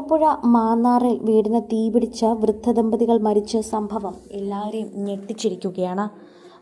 ആലപ്പുഴ മാന്നാറിൽ വീടിന് തീപിടിച്ച വൃദ്ധദമ്പതികൾ മരിച്ച സംഭവം എല്ലാവരെയും ഞെട്ടിച്ചിരിക്കുകയാണ്.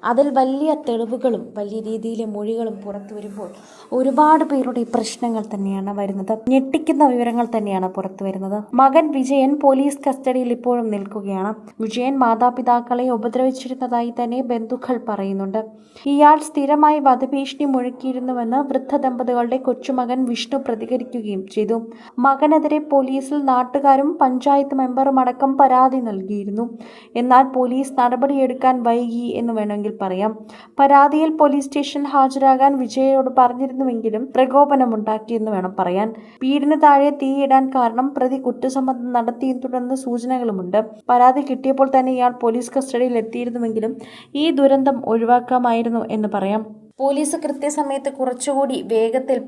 അതിൽ വലിയ തെളിവുകളും വലിയ രീതിയിലെ മൊഴികളും പുറത്തു വരുമ്പോൾ ഒരുപാട് പേരുടെ പ്രശ്നങ്ങൾ തന്നെയാണ് വരുന്നത്. ഞെട്ടിക്കുന്ന വിവരങ്ങൾ തന്നെയാണ് പുറത്തു വരുന്നത്. മകൻ വിജയൻ പോലീസ് കസ്റ്റഡിയിൽ ഇപ്പോഴും നിൽക്കുകയാണ്. വിജയൻ മാതാപിതാക്കളെ ഉപദ്രവിച്ചിരുന്നതായി തന്നെ ബന്ധുക്കൾ പറയുന്നുണ്ട്. ഇയാൾ സ്ഥിരമായി വധഭീഷണി മുഴക്കിയിരുന്നുവെന്ന് വൃദ്ധ ദമ്പതികളുടെ കൊച്ചുമകൻ വിഷ്ണു പ്രതികരിക്കുകയും ചെയ്തു. മകനെതിരെ പോലീസിൽ നാട്ടുകാരും പഞ്ചായത്ത് മെമ്പറും അടക്കം പരാതി നൽകിയിരുന്നു. എന്നാൽ പോലീസ് നടപടിയെടുക്കാൻ വൈകി എന്ന് വേണമെങ്കിൽ പറയാം. പരാതിയിൽ പോലീസ് സ്റ്റേഷൻ ഹാജരാകാൻ വിജയയോട് പറഞ്ഞിരുന്നുവെങ്കിലും പ്രകോപനമുണ്ടാക്കിയെന്ന് വേണം പറയാൻ. വീടിന് താഴെ തീയിടാൻ കാരണം പ്രതി കുറ്റസമ്മതം നടത്തിയെന്ന് തുടർന്ന് സൂചനകളുമുണ്ട്. പരാതി കിട്ടിയപ്പോൾ തന്നെ ഇയാൾ പോലീസ് കസ്റ്റഡിയിൽ എത്തിയിരുന്നുവെങ്കിലും ഈ ദുരന്തം ഒഴിവാക്കാമായിരുന്നു എന്ന് പറയാം. പോലീസ് കൃത്യസമയത്ത് കുറച്ചുകൂടി വേഗത്തിൽ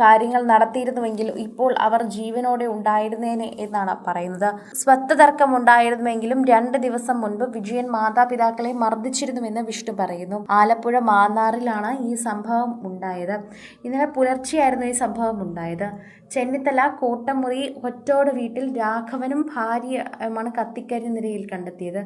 കാര്യങ്ങൾ നടത്തിയിരുന്നുവെങ്കിൽ ഇപ്പോൾ അവർ ജീവനോടെ ഉണ്ടായിരുന്നേനെ എന്നാണ് പറയുന്നത്. സ്വത്ത് തർക്കം ഉണ്ടായിരുന്നുവെങ്കിലും രണ്ട് ദിവസം മുൻപ് വിജയൻ മാതാപിതാക്കളെ മർദ്ദിച്ചിരുന്നുവെന്ന് വിഷ്ണു പറയുന്നു. ആലപ്പുഴ മാന്നാറിലാണ് ഈ സംഭവം ഉണ്ടായത്. ഇന്നലെ പുലർച്ചെയായിരുന്നു ഈ സംഭവം ഉണ്ടായത്. ചെന്നിത്തല കോട്ടമുറി ഒറ്റോട് വീട്ടിൽ രാഘവനും ഭാര്യയുമാണ് കത്തിക്കരിഞ്ഞ നിലയിൽ കണ്ടെത്തിയത്.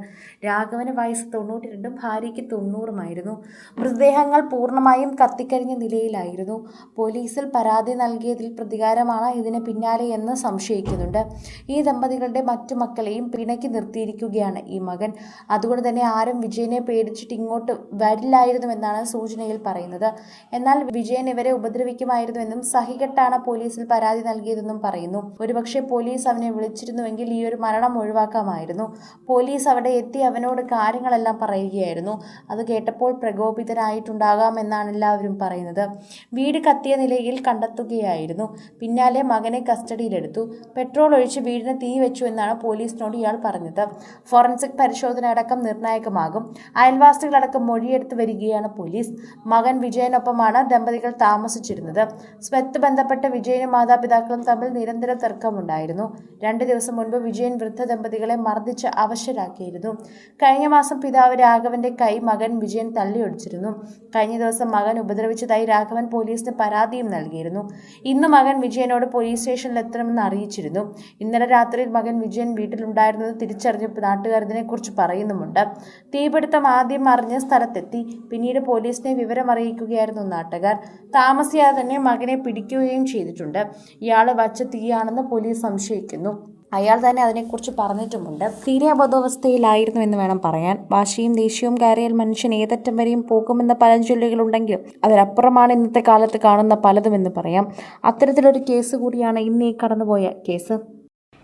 രാഘവന് വയസ്സ് തൊണ്ണൂറ്റി രണ്ടും ഭാര്യയ്ക്ക് തൊണ്ണൂറുമായിരുന്നു. മൃതദേഹങ്ങൾ പൂർണമായും കത്തിക്കരിഞ്ഞ നിലയിലായിരുന്നു. പോലീസിൽ പരാതി നൽകിയതിൽ പ്രതികാരമാണ് ഇതിന് പിന്നാലെ എന്ന് സംശയിക്കുന്നുണ്ട്. ഈ ദമ്പതികളുടെ മറ്റു മക്കളെയും പിണക്കി നിർത്തിയിരിക്കുകയാണ് ഈ മകൻ. അതുകൊണ്ട് തന്നെ ആരും വിജയനെ പേടിച്ചിട്ട് ഇങ്ങോട്ട് വരില്ലായിരുന്നുവെന്നാണ് സൂചനയിൽ പറയുന്നത്. എന്നാൽ വിജയൻ ഇവരെ ഉപദ്രവിക്കുമായിരുന്നുവെന്നും സഹികെട്ടാണ് പോലീസിൽ പരാതി നൽകിയതെന്നും പറയുന്നു. ഒരുപക്ഷെ പോലീസ് അവനെ വിളിച്ചിരുന്നുവെങ്കിൽ ഈ ഒരു മരണം ഒഴിവാക്കാമായിരുന്നു. പോലീസ് അവിടെ എത്തി അവനോട് കാര്യങ്ങളെല്ലാം പറയുകയായിരുന്നു. അത് കേട്ടപ്പോൾ പ്രകോപിതരായിട്ടുണ്ടാകാമെന്നാണ് എല്ലാവരും പറയുന്നത്. വീട് കത്തിയ നിലയിൽ കണ്ടെത്തുകയായിരുന്നു പിന്നാലെ മകനെ കസ്റ്റഡിയിലെടുത്തു. പെട്രോൾ ഒഴിച്ച് വീടിന് തീ വെച്ചു എന്നാണ് പോലീസിനോട് ഇയാൾ പറഞ്ഞത്. ഫോറൻസിക് പരിശോധന അടക്കം നിർണായകമാകും. അയൽവാസികളടക്കം മൊഴിയെടുത്ത് വരികയാണ് പോലീസ്. മകൻ വിജയനൊപ്പമാണ് ദമ്പതികൾ താമസിച്ചിരുന്നത്. സ്വത്ത് ബന്ധപ്പെട്ട വിജയനും മാതാപിതാക്കളും തമ്മിൽ നിരന്തര തർക്കമുണ്ടായിരുന്നു. രണ്ട് ദിവസം മുൻപ് വിജയൻ വൃദ്ധ ദമ്പതികളെ മർദ്ദിച്ച് അവശരാക്കിയിരുന്നു. കഴിഞ്ഞ മാസം പിതാവ് രാഘവന്റെ കൈ മകൻ വിജയൻ തള്ളിയൊടിച്ചിരുന്നു. കഴിഞ്ഞ ദിവസം മകൻ ഉപദ്രവിച്ചതായി രാഘവൻ പോലീസിന് പരാതിയും നൽകിയിരുന്നു. ഇന്ന് മകൻ വിജയനോട് പോലീസ് സ്റ്റേഷനിൽ എത്തണമെന്ന് അറിയിച്ചിരുന്നു. ഇന്നലെ രാത്രിയിൽ മകൻ വിജയൻ വീട്ടിലുണ്ടായിരുന്നത് തിരിച്ചറിഞ്ഞ് നാട്ടുകാർ കുറിച്ച് പറയുന്നുമുണ്ട്. തീപിടുത്തം ആദ്യം അറിഞ്ഞ സ്ഥലത്തെത്തി. പിന്നീട് പോലീസിനെ വിവരം അറിയിക്കുകയായിരുന്നു നാട്ടുകാർ. താമസിയാതെ തന്നെ മകനെ പിടിക്കുകയും ചെയ്തിട്ടുണ്ട്. ഇയാൾ വച്ച തീയാണെന്ന് പോലീസ് സംശയിക്കുന്നു. അയാൾ തന്നെ അതിനെക്കുറിച്ച് പറഞ്ഞിട്ടുമുണ്ട്. തീരെ അബോധാവസ്ഥയിലായിരുന്നു എന്ന് വേണം പറയാൻ. വാശിയും ദേഷ്യവും കയറിയാൽ മനുഷ്യൻ ഏതറ്റം വരെയും പോകുമെന്ന പഴഞ്ചൊല്ലുകളുണ്ടെങ്കിലും അതിനപ്പുറമാണ് ഇന്നത്തെ കാലത്ത് കാണുന്ന പലതുമെന്ന് പറയാം. അത്തരത്തിലൊരു കേസ് കൂടിയാണ് ഇന്ന് ഈ കടന്നുപോയ കേസ്.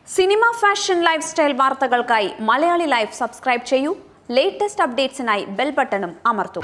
സിനിമ ഫാഷൻ ലൈഫ് സ്റ്റൈൽ വാർത്തകൾക്കായി മലയാളി ലൈഫ് സബ്സ്ക്രൈബ് ചെയ്യൂ. ലേറ്റസ്റ്റ് അപ്ഡേറ്റ്സിനായി ബെൽ ബട്ടണും അമർത്തൂ.